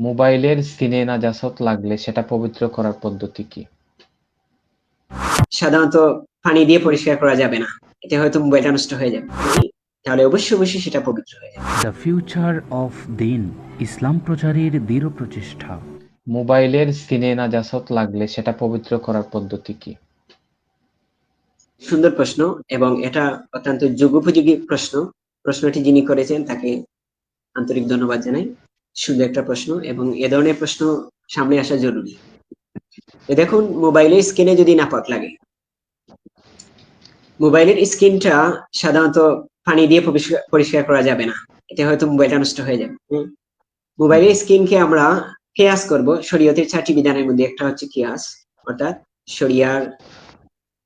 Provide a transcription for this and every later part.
মোবাইলের স্ক্রিনে নাজাসত লাগলে সেটা পবিত্র করার পদ্ধতি কি? সাধারণত পানি দিয়ে পরিষ্কার করা যাবে না। এতে হয়তো মোবাইলটা নষ্ট হয়ে যাবে। তাহলে অবশ্যই অবশ্যই সেটা পবিত্র হয়ে যাবে। দ্য ফিউচার অফ দিন ইসলাম প্রচারের দৃঢ় প্রচেষ্টা মোবাইলের স্ক্রিনে নাজাসত লাগলে সেটা পবিত্র করার পদ্ধতি কি? সুন্দর প্রশ্ন এবং এটা অত্যন্ত যুগোপযোগী প্রশ্ন। প্রশ্নটি যিনি করেছেন তাকে আন্তরিক ধন্যবাদ জানাই। সুন্দর একটা প্রশ্ন এবং এ ধরনের প্রশ্ন সামনে আসা জরুরি। দেখুন মোবাইলের স্ক্রিনে যদি নাপাক লাগে মোবাইলের স্ক্রিনটা সাধারণত পানি দিয়ে পরিষ্কার- করা যাবে না। এতে হয়তো মোবাইলটা নষ্ট হয়ে যাবে। মোবাইলের স্ক্রিনকে আমরা কেয়াস করব। শরীয়তের চারটি বিধানের মধ্যে একটা হচ্ছে কেয়াস অর্থাৎ শরিয়ার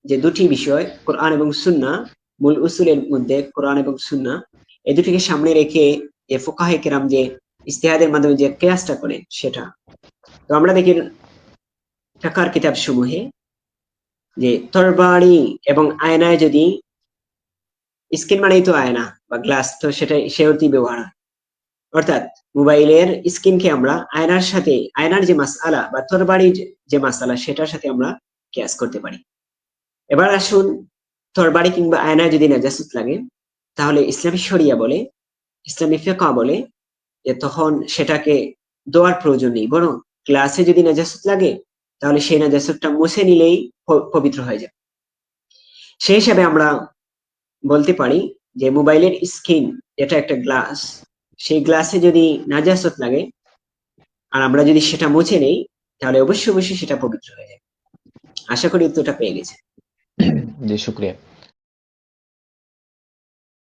যে দুটি বিষয় কোরআন এবং সুন্না মূল উসুলের মধ্যে কোরআন এবং সুন্না এ দুটিকে সামনে রেখে যে ফোকাহে কেরাম যে ইস্তেহাদের মাধ্যমে যে কেয়াসটা করে সেটা। তো আমরা দেখি টাকার কিতাব সমূহে যে তরবারি এবং আয়নায় যদি স্ক্রিন মানেই তো আয়না বা গ্লাস, তো সেটা সেওতি ব্যবহার অর্থাৎ মোবাইলের স্ক্রিনকে আমরা আয়নার সাথে, আয়নার যে মাসালা বা তরবারির যে মাসালা সেটার সাথে আমরা কেয়াস করতে পারি। এবার আসুন, তরবারি কিংবা আয়নায় যদি নাজাসুত লাগে, তাহলে ইসলামী শরিয়া বলে, ইসলামী ফেকা বলে তখন সেটাকে দোয়ার প্রয়োজন নেই। বরং গ্লাসে যদি নাজাসত লাগে, তাহলে সেই নাজাসতটা মুছে নিলেই পবিত্র হয়ে যাবে। সেই হিসাবে আমরা বলতে পারি যে মোবাইলের স্ক্রিন যেটা একটা গ্লাস। সেই গ্লাসে যদি নাজাসত লাগে, আর আমরা যদি সেটা মুছে নেই, তাহলে অবশ্যই অবশ্যই সেটা পবিত্র হয়ে যাবে। আশা করি উত্তরটা পেয়ে গেছে। জি, শুক্রিয়া।